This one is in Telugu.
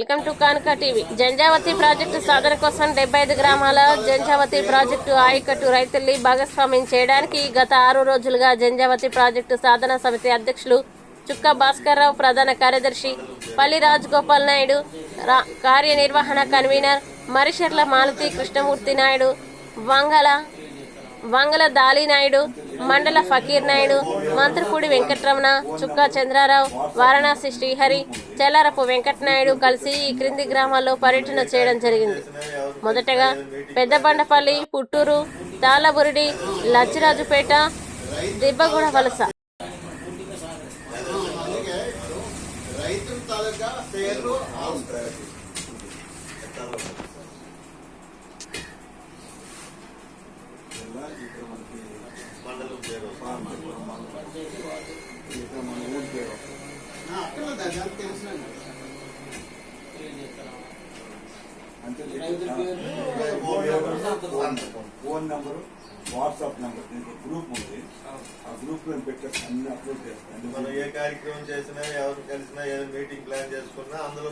Welcome to Kanuka TV. Janjavathi project సాధన కోసం డెబ్బై ఐదు గ్రామాల జంజావతి ప్రాజెక్టు ఆయకట్టు రైతుల్ని భాగస్వామ్యం చేయడానికి గత ఆరు రోజులుగా జంజావతి ప్రాజెక్టు సాధన సమితి అధ్యక్షులు చుక్క భాస్కర్రావు ప్రధాన కార్యదర్శి పల్లి రాజగోపాల్ నాయుడు రా- కార్యనిర్వహణ కన్వీనర్ మరిషర్ల మాలతి కృష్ణమూర్తి నాయుడు వంగల వంగల దాలి నాయుడు మండల ఫకీర్ నాయుడు మంత్రిపూడి వెంకటరమణ చుక్కా చంద్రారావు వారణాసి శ్రీహరి చెల్లారపు వెంకటనాయుడు కలిసి ఈ క్రింది గ్రామాల్లో పర్యటన చేయడం జరిగింది. మొదటగా పెద్దబండపల్లి పుట్టూరు తాళబురిడి లచ్చిరాజుపేట దిబ్బగూడ వలస. రైతుల పేరు ఇక్కడ మన ఊరి పేరు. అక్కడ దాని తెలిసిన అంటే phone number. Phone number. WhatsApp number. దీనికి గ్రూప్ ఉంది. ఆ గ్రూప్లో పెట్టేసి అన్ని అప్లోడ్ చేస్తాను మనం ఏ కార్యక్రమం చేసినా ఎవరు కలిసినా ఏ మీటింగ్ ప్లాన్ చేసుకున్నా అందులో